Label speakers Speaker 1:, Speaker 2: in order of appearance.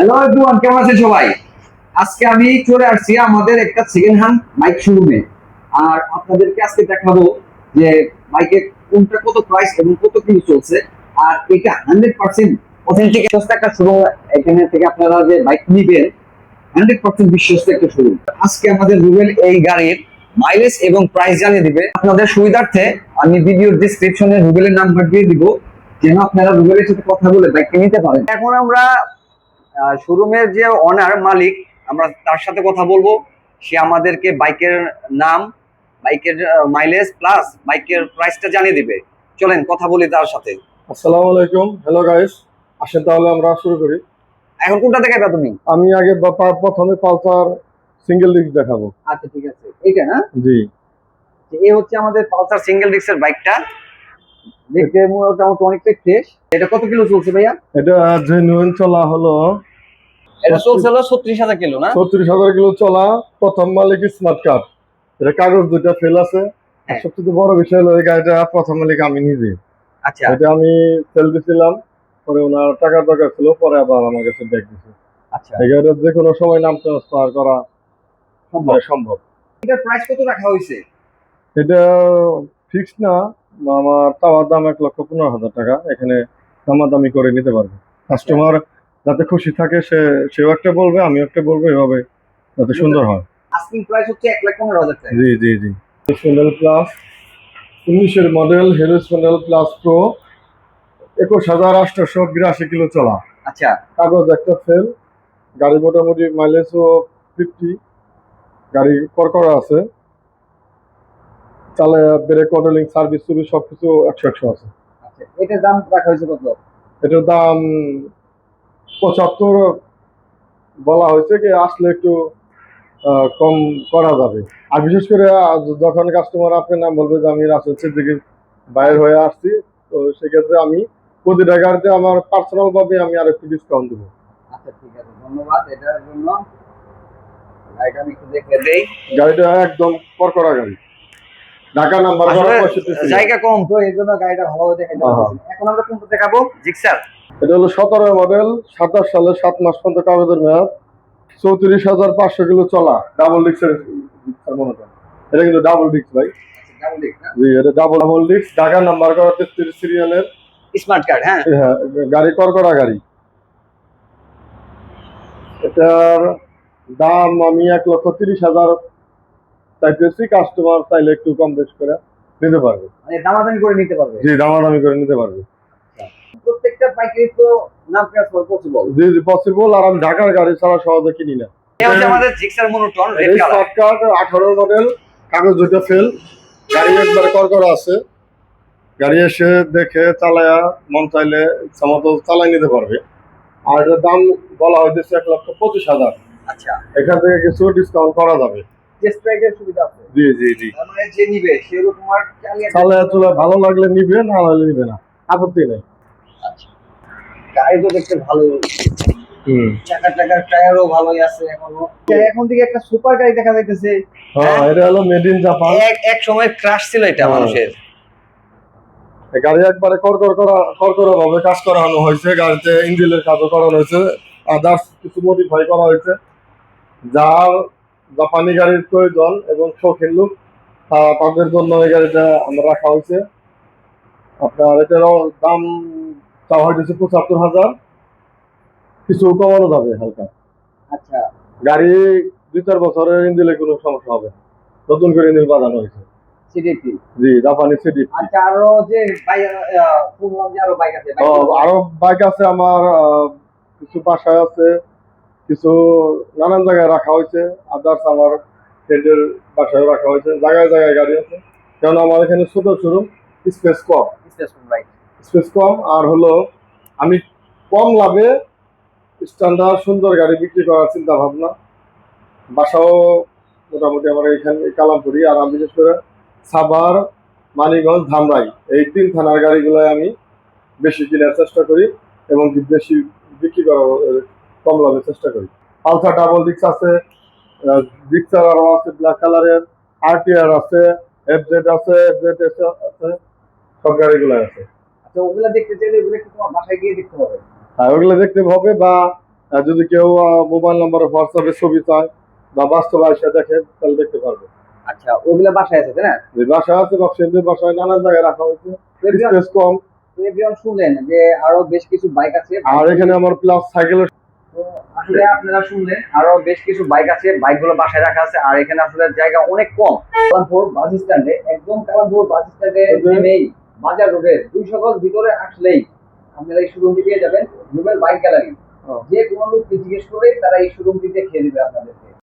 Speaker 1: Hello everyone কেমন আছেন সবাই? আজকে আমি চলে আসছি আমাদের একটা সেকেন্ড হ্যান্ড বাইক শোরুমে আর আপনাদেরকে আজকে দেখাবো যে বাইকের কোনটা কত প্রাইস এবং কত চলছে। আর এটা হান্ড্রেড পার্সেন্ট অথেন্টিক সস্তা একটা এখানে থেকে আপনারা যে বাইক নিবেন হান্ড্রেড পার্সেন্ট বিশ্বস্ত একটা আজকে আমাদের রুবেল এই গাড়ির মাইলেজ এবং প্রাইস জানিয়ে দিবে। আপনাদের সুবিধার্থে আমি ভিডিওর ডিসক্রিপশনে রুবেলের নাম্বার দিয়ে দিব। যেন আপনারা রুবেলের সাথে কথা বলে বাইকটা নিতে পারেন। এখন আমরা শোরুমের যে অনার মালিক আমরা তার সাথে কথা বলব। সে আমাদেরকে বাইকের নাম বাইকের মাইলেজ প্লাস বাইকের প্রাইসটা জানিয়ে দিবে। চলেন কথা বলি তার সাথে।
Speaker 2: আসসালামু আলাইকুম। হ্যালো গাইস আসেন তাহলে আমরা শুরু করি।
Speaker 1: এখন কোনটা দেখাবে তুমি?
Speaker 2: আমি আগে প্রথমে পালসার সিঙ্গেল ডিস্ক দেখাবো।
Speaker 1: আচ্ছা ঠিক আছে। এইটা না?
Speaker 2: জি।
Speaker 1: এই হচ্ছে আমাদের পালসার সিঙ্গেল ডিস্কের বাইকটা। দেখতে মোটামুটি অনেকটা ফ্রেশ এটা কত কিলো চলছে ভাইয়া?
Speaker 2: এটা জেনুইন চলা হলো
Speaker 1: এটা চলছে ছত্রিশ হাজার কিলো না?
Speaker 2: ছত্রিশ হাজার কিলো চলা প্রথম মালিক স্মার্ট কার্ড এটা কাগজ দুইটা ফেল আছে।
Speaker 1: হ্যাঁ।
Speaker 2: সবচেয়ে বড় বিষয় হলো এই গাড়িটা প্রথম মালিক আমি নিজে।
Speaker 1: আচ্ছা।
Speaker 2: এটা আমি সেল দিছিলাম পরে ওনার টাকার দরকার ছিল পরে আবার আমার কাছে ব্যাগ দিছে।
Speaker 1: আচ্ছা।
Speaker 2: এই গাড়িটা যে কোনো সময় নাম ট্রান্সফার করা সম্ভব। সম্ভব।
Speaker 1: এটার প্রাইস কত রাখা হয়েছে?
Speaker 2: এটা ফিক্স না আমার চাওয়ার দাম এক লক্ষ পনেরো হাজার টাকা। এখানে দামাদামি করে নিতে পারবে। কাস্টমার যাতে খুশি থাকে সে সেও একটা বলবে আমিও একটা বলব এভাবে যাতে সুন্দর হয়।
Speaker 1: আস্কিং প্রাইস হচ্ছে এক লাখ পনেরো হাজার টাকা।
Speaker 2: জি জি জি। স্প্যান্ডেল প্লাস উনিশের model Hero Splendor plus pro একুশ হাজার আটশোশো বিরাশি কিলো চলা।
Speaker 1: আচ্ছা।
Speaker 2: কাগজ একটা ফেল গাড়ি মোটামুটি মাইলেজও ফিফটি গাড়ি করকরা আছে। চালে ব্রেক কন্ট্রোলিং সার্ভিস সুবিস সবকিছু একশো একশো আছে।
Speaker 1: আচ্ছা এটার দাম রাখা হয়েছে কত?
Speaker 2: এটার দাম পঁচাত্তর বলা হয়েছে কি আসলে একটু কম করা যাবে। আর বিশেষ করে যখন কাস্টমার আপনার নাম বলবে যে আমি রাসেল সিদ্দিকির বাইরে হয়ে আসছি তো সেক্ষেত্রে আমি প্রতিটা গাড়িতে আমার পার্সোনাল ভাবে আমি আর একটু ডিসকাউন্ট দেবো।
Speaker 1: আচ্ছা ঠিক আছে ধন্যবাদ এটার জন্য। গাড়িটা আমি একটু দেখে দেই।
Speaker 2: গাড়িটা একদম করকরা গাড়ি। ঢাকা নাম্বার।
Speaker 1: জায়গা কম তো এই জন্য গাড়িটা ভালোভাবে দেখে দিতে পারছি না। এখন আমরা কোনটা দেখাবো? জিক্সার
Speaker 2: এটা হলো সতেরো মডেল সাতাশ সালে সাত মাস পর্যন্ত কাগজের মেয়াদ। চৌত্রিশ হাজার পাঁচশো কিলো চলা। ডাবল ডিক্সের মনে করেন। এটা কিন্তু ডাবল ডিক্স ভাই।
Speaker 1: ডাবল ডিস্ক না?
Speaker 2: জি এটা ডাবল ডাবল ডিক্স ঢাকা নাম্বার করা তেত্রিশ সিরিয়ালের।
Speaker 1: স্মার্ট কার্ড হ্যাঁ।
Speaker 2: হ্যাঁ গাড়ি করকরা গাড়ি। এটার দাম আমি এক লক্ষ তিরিশ হাজার চাইতেছি কাস্টমার চাইলে একটু কম বেশ করে নিতে পারবে।
Speaker 1: মানে দামাদামি করে নিতে পারবে?
Speaker 2: জি দামাদামি করে নিতে পারবে।
Speaker 1: প্রত্যেকটা বাইকের তো নাম ট্রান্সফার পসিবল
Speaker 2: জি জি পসিবল আর আমি ঢাকার গাড়ি ছাড়া সহজে কিনি না।
Speaker 1: এটা হচ্ছে আমাদের Gixxer monotone red colour
Speaker 2: smart card আঠারো মডেল কাগজ দুটো ফেল গাড়ি একবারে করকরা আছে। গাড়ি এসে দেখে চালায়া মন চাইলে ইচ্ছা চালাই নিতে পারবে। আর এটার দাম বলা হইতেছে এক লক্ষ পঁচিশ হাজার।
Speaker 1: আচ্ছা।
Speaker 2: এখান থেকে কিছু ডিসকাউন্ট করা যাবে।
Speaker 1: চেস্ট ব্যাগের সুবিধা আছে।
Speaker 2: জি জি জি।
Speaker 1: মানে যে নিবে
Speaker 2: চলে ভালো লাগলে নিবে না হলে নিবে না। আপত্তি নেই।
Speaker 1: আচ্ছা। গাড়ি দেখতে ভালো। চাকা টাকার টায়ারও ভালোই আছে এখনও। এখন থেকে একটা সুপার গাড়ি দেখা যাইতেছে।
Speaker 2: হ্যাঁ এটা হলো মেড ইন জাপান
Speaker 1: এক সময় ক্রাশ ছিল এটা
Speaker 2: হ্যাঁ।
Speaker 1: মানুষের।
Speaker 2: গাড়ি একবারে করকর করা করকরা ভাবে কাজ করানো হয়েছে গাড়িতে ইঞ্জিনের কাজও করানো হয়েছে। আদার্স কিছু মডিফাই করা হয়েছে। যার জাপানি গাড়ির প্রয়োজন এবং শৌখিন লোক তাদের জন্য এই গাড়িটা আমরা রাখা হয়েছে। আপনার এটারও দাম চাওয়া হয়েছে পঁচাত্তর হাজার। কিছু কমানো যাবে হালকা।
Speaker 1: আচ্ছা।
Speaker 2: গাড়ি দুই চার বছরের ইঞ্জিনে কোনো সমস্যা হবে। নতুন করে ইঞ্জিন বাজানো হয়েছে। জি জাপানি
Speaker 1: আচ্ছা আরও যে বাইক আরও বাইক আছে।
Speaker 2: আরও বাইক আছে আমার কিছু বাসায় আছে। কিছু নানান জায়গায় রাখা হয়েছে। আদার্স আমার ফ্রেন্ডের বাসায় রাখা হয়েছে। জায়গায় জায়গায় গাড়ি আছে। কারণ আমার এখানে ছোট শোরুম স্পেস কম স্পেস কম আর হলো আমি কম লাভে স্ট্যান্ডার্ড সুন্দর গাড়ি বিক্রি করার চিন্তা ভাবনা বাসাও মোটামুটি আমার এখানে কালামপুরি। আর আমি বিশেষ করে সাভার মানিগঞ্জ ধামরাই এই তিন থানার গাড়িগুলোই আমি বেশি কেনার চেষ্টা করি এবং বেশি বিক্রি করার কম লাভের চেষ্টা করি। আলসা ডাবল ডিক্স আছে ডিক্সার আরও আছে ব্ল্যাক কালারের। আরটিআর আছে এফজেড আছে এফজেড আছে সব গাড়িগুলো আছে।
Speaker 1: আচ্ছা ওগুলা দেখতে চাইলে ওগুলো কি তোমার বাসায় গিয়ে দেখতে হবে
Speaker 2: আর ওগুলো দেখতে হবে বা যদি কেউ মোবাইল নাম্বারে হোয়াটসঅ্যাপে ছবি চায় বা বাস্তবে এসে দেখে তাহলে দেখতে পারবে।
Speaker 1: আচ্ছা ওইগুলা বাসায় আছে তাই না?
Speaker 2: যে বাসা আছে বক্সের বাসায় নানান জায়গায় রাখা হয়েছে। স্পেস কম।
Speaker 1: শুনলেন যে আরও বেশ কিছু বাইক আছে।
Speaker 2: আর এখানে আমার প্লাস সাইকেলের
Speaker 1: আসলে আপনারা শুনলেন আরও বেশ কিছু বাইক আছে বাইকগুলো বাসায় রাখা আছে আর এখানে আসলে জায়গা অনেক কম। কালামপুর বাস স্ট্যান্ডে একদম কালামপুর বাস স্ট্যান্ডে
Speaker 2: নেই
Speaker 1: নেমেই বাজার রোডের দুই সকল ভিতরে আসলেই আপনারা এই শোরুমটি পেয়ে যাবেন রুবেল বাইক গ্যালারি. যে কোনো লোককে জিজ্ঞেস করে তারা এই শোরুমটিতে খেয়ে দেবে আপনাদেরকে।